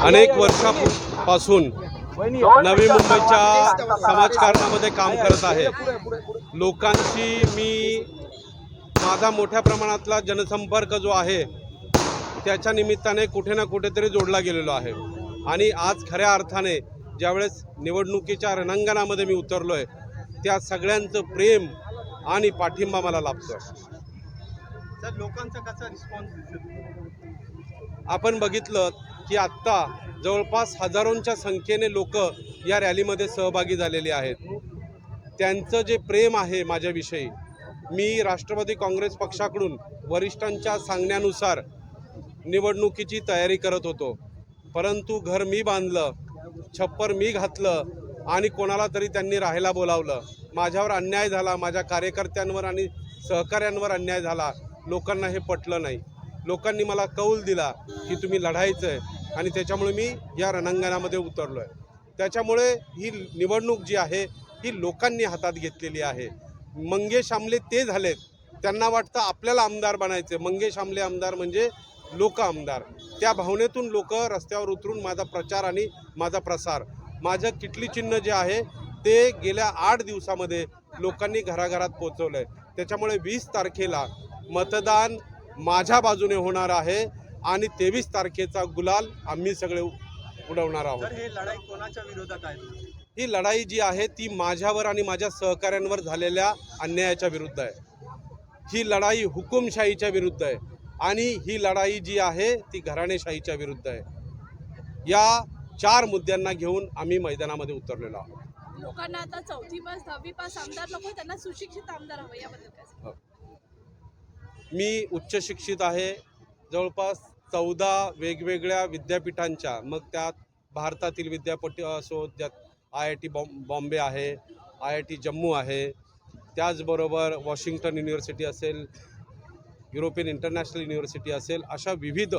अनेक वर्षापासून नवी मुंबईच्या समाजकारणामध्ये काम करत आहे. लोकांशी मी माझा मोठ्या प्रमाणातला जनसंपर्क जो आहे त्याच्या निमित्ताने कुठे ना कुठेतरी जोडला गेलेलो आहे. आणि आज खऱ्या अर्थाने ज्यावेळेस निवडणुकीच्या रणांगणामध्ये मी उतरलो आहे त्या सगळ्यांचं प्रेम आणि पाठिंबा मला लाभतो सर लोकांचा कसा रिस्पॉन्स आपण बघितलं की आत्ता जवळपास हजारोंच्या संख्येने लोक या रॅलीमध्ये सहभागी झालेली आहेत. त्यांचं जे प्रेम आहे माझ्याविषयी मी राष्ट्रवादी काँग्रेस पक्षाकडून वरिष्ठांच्या सांगण्यानुसार निवडणुकीची तयारी करत होतो. परंतु घर मी बांधलं छप्पर मी घातलं आणि कोणाला तरी त्यांनी राहायला बोलावलं. माझ्यावर अन्याय झाला माझ्या कार्यकर्त्यांवर आणि सहकाऱ्यांवर अन्याय झाला लोकांना हे पटलं नाही. लोकांनी मला कौल दिला की तुम्ही लढायचं आहे आणि त्याच्यामुळे मी या रणांगणामध्ये उतरलो आहे त्याच्यामुळे ही निवडणूक जी आहे ही लोकांनी हातात घेतलेली आहे. मंगेश आमले ते झालेत. त्यांना वाटतं आपल्याला आमदार बनायचे मंगेश आमले आमदार म्हणजे लोक आमदार. त्या भावनेतून लोक रस्त्यावर उतरून माझा प्रचार आणि माझा प्रसार. माझं किटली चिन्ह जे आहे ते गेल्या आठ दिवसामध्ये लोकांनी घराघरात पोचवलं आहे त्याच्यामुळे वीस तारखेला मतदान माझ्या बाजूने होणार आहे आणि तेवीस तारखेचा गुलाल आम्ही सगळे उडवणार आहोत. हे लढाई कोणाच्या विरोधात आहे? ही लढाई जी आहे ती माझ्यावर आणि माझ्या सहकाऱ्यांवर झालेल्या अन्यायाच्या विरुद्ध आहे. ही लढाई हुकुमशाहीच्या विरुद्ध आहे आणि ही लढाई जी आहे ती घराणेशाहीच्या विरुद्ध आहे. या चार मुद्द्यांना घेऊन आम्ही मैदानामध्ये उतरलेलो आहोत. लोकांना आता चौथी पास दहावी पास आमदार नको त्यांना सुशिक्षित आमदार हवं याबद्दल? मी उच्च शिक्षित आहे. जवळपास चौदा वेगवेगळ्या विद्यापीठांच्या मग त्यात भारतातील विद्यापीठ असो ज्यात आय आय टी बॉम बॉम्बे आहे आय आय टी जम्मू आहे त्याचबरोबर वॉशिंग्टन युनिव्हर्सिटी असेल युरोपियन इंटरनॅशनल युनिव्हर्सिटी असेल अशा विविध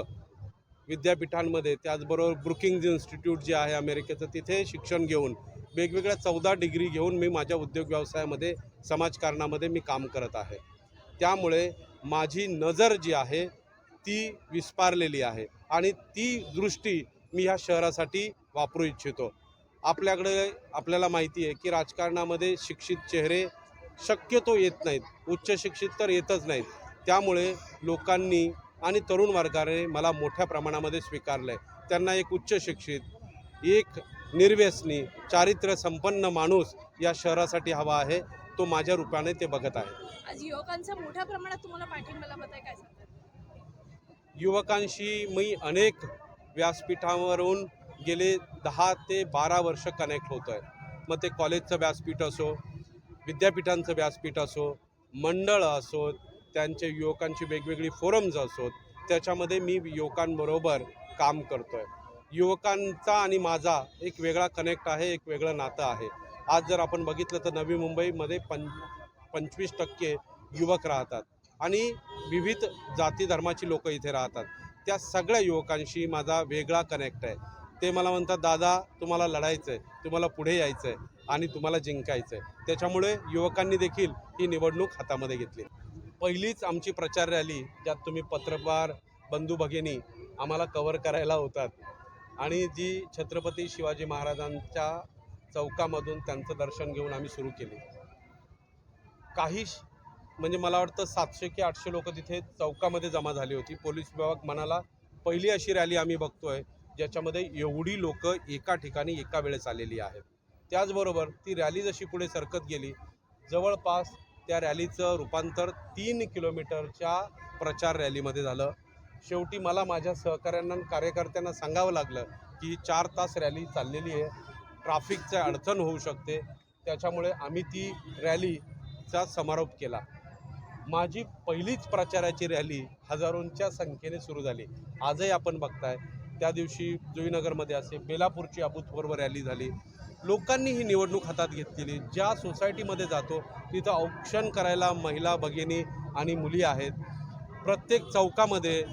विद्यापीठांमध्ये त्याचबरोबर ब्रुकिंग्ज इन्स्टिट्यूट जे आहे अमेरिकेचं तिथे शिक्षण घेऊन वेगवेगळ्या चौदा डिग्री घेऊन मी माझ्या उद्योग व्यवसायामध्ये समाजकारणामध्ये मी काम करत आहे. त्यामुळे माझी नजर जी आहे ती विस्पारलेली आहे आणि ती दृष्टी मी ह्या शहरासाठी वापरू इच्छितो. आपल्याकडे आपल्याला माहिती आहे की राजकारणामध्ये शिक्षित चेहरे शक्यतो येत नाहीत. उच्च शिक्षित तर येतच नाहीत. त्यामुळे लोकांनी आणि तरुण वर्गाने मला मोठ्या प्रमाणामध्ये स्वीकारलं आहे त्यांना एक उच्च शिक्षित एक निर्व्यसनी चारित्र्य संपन्न माणूस या शहरासाठी हवा आहे. तो माझ्या रूपाने ते बघत आहे. आज युवकांचा मोठ्या प्रमाणात तुम्हाला पाठिंबा लाभत आहे काय सांगतात? युवकांशी मी अनेक व्यासपीठावरून गेले दहा ते बारा वर्ष कनेक्ट होतो आहे. मग ते कॉलेजचं व्यासपीठ असो विद्यापीठांचं व्यासपीठ असो मंडळ असो त्यांचे युवकांची वेगवेगळी फोरम्स असोत त्याच्यामध्ये मी युवकांबरोबर काम करतो आहे युवकांचा आणि माझा एक वेगळा कनेक्ट आहे एक वेगळं नातं आहे. आज जर आपण बघितलं तर नवी मुंबईमध्ये पं पंचवीस टक्के युवक राहतात आणि विविध जाती धर्माची लोक इथे राहतात. त्या सगळ्या युवकांशी माझा वेगळा कनेक्ट आहे. ते मला म्हणतात दादा तुम्हाला लढायचं आहे तुम्हाला पुढे यायचं आहे आणि तुम्हाला जिंकायचं आहे त्याच्यामुळे युवकांनी देखील ही निवडणूक हातामध्ये घेतली. पहिलीच आमची प्रचार रॅली ज्यात तुम्ही पत्रकार बंधू भगिनी आम्हाला कवर करायला होतात. आणि जी छत्रपती शिवाजी महाराजांच्या चौकामधून त्यांचं दर्शन घेऊन आम्ही सुरू केले. काही श- म्हणजे मला वाटतं सातशे की आठशे लोक तिथे चौकामध्ये जमा झाली होती. पोलीस विभाग म्हणाला पहिली अशी रॅली आम्ही बघतोय ज्याच्यामध्ये एवढी लोक एका ठिकाणी एका वेळेस आलेली आहेत. त्याचबरोबर ती रॅली जशी पुढे सरकत गेली जवळपास त्या रॅलीचं रूपांतर तीन किलोमीटरच्या प्रचार रॅलीमध्ये झालं. शेवटी मला माझ्या सहकाऱ्यांना कार्यकर्त्यांना सांगावं लागलं की चार तास रॅली चाललेली आहे. ट्राफिकचं अडचण होऊ शकते. त्याच्यामुळे आम्ही ती रॅलीचा समारोप केला. माझी पहिलीच प्रचाराची रॅली हजारोंच्या संख्येने सुरू झाली. आजही आपण बघताय. त्या दिवशी जुईनगरमध्ये असे बेलापूरची अभूतपूर्व रॅली झाली. लोकांनी ही निवडणूक हातात घेतलेली. ज्या सोसायटीमध्ये जातो तिथं औक्षण करायला महिला भगिनी आणि मुली आहेत. प्रत्येक चौकामध्ये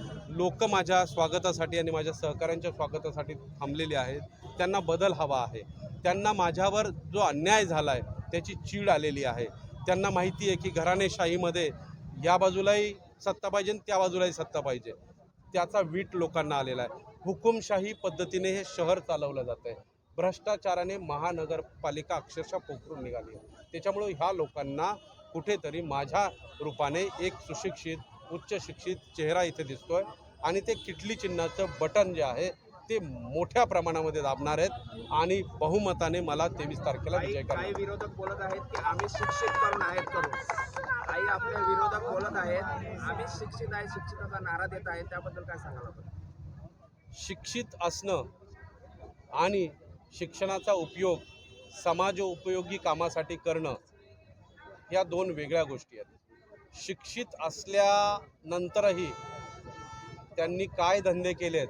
लोक माझ्या स्वागतासाठी आणि माझ्या सहकाऱ्यांच्या स्वागतासाठी थांबलेले आहेत. त्यांना बदल हवा आहे. त्यांना माझ्यावर जो अन्याय झाला आहे त्याची चीड आलेली आहे. त्यांना माहिती आहे की घराणेशाहीमध्ये या बाजूलाही सत्ता पाहिजे आणि त्या बाजूलाही सत्ता पाहिजे. त्याचा वीट लोकांना आलेला आहे. हुकुमशाही पद्धतीने हे शहर चालवलं जातं आहे. भ्रष्टाचाराने महानगरपालिका अक्षरशः पोखरून निघाली आहे. त्याच्यामुळं ह्या लोकांना कुठेतरी माझ्या रूपाने एक सुशिक्षित उच्च शिक्षित चेहरा इथे दिसतोय. आणि ते किटली चिन्हाचं बटन जे आहे ते मोठ्या प्रमाणामध्ये दाबणार आहेत. आणि बहुमताने मला तेवीस तारखेला विजय काही करणार विरोधक बोलत आहेत की आम्ही शिक्षित करून आहेत काही आपले विरोधक बोलत आहेत आम्ही शिक्षित आहे शिक्षिताचा नारा देत आहे त्याबद्दल काय सांगाल आपण? शिक्षित असणं आणि शिक्षणाचा उपयोग समाज उपयोगी कामासाठी करणं या दोन वेगळ्या गोष्टी आहेत. शिक्षित असल्यानंतरही त्यांनी काय धंदे केलेत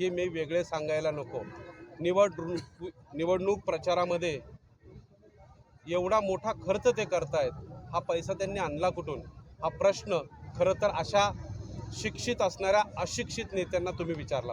हे मी वेगळे सांगायला नको. निवडणूक निवडणूक प्रचारामध्ये एवढा मोठा खर्च ते करतायत हा पैसा त्यांनी आणला कुठून? हा प्रश्न खरं तर अशा शिक्षित असणाऱ्या अशिक्षित नेत्यांना तुम्ही विचारला